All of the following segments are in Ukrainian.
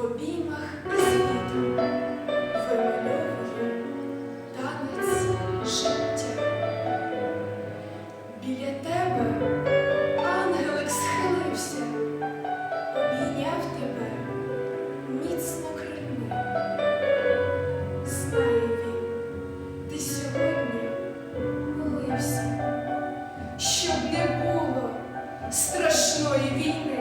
в обіймах і світу вимальовує танець життя. Біля тебе ангелик схилився, обійняв тебе міцно крильми. Знає він, ти сьогодні молився, щоб не було страшної війни,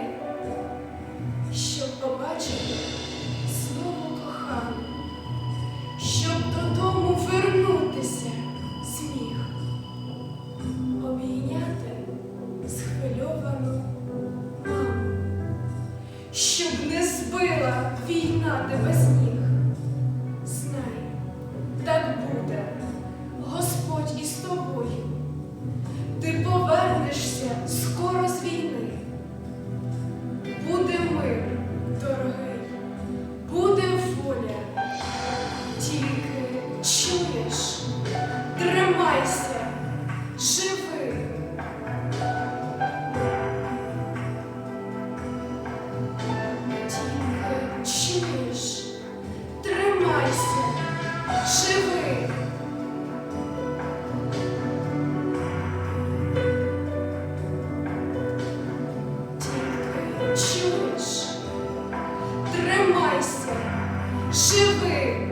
щоб не збила війна тебе з ніг. тримайся, живи.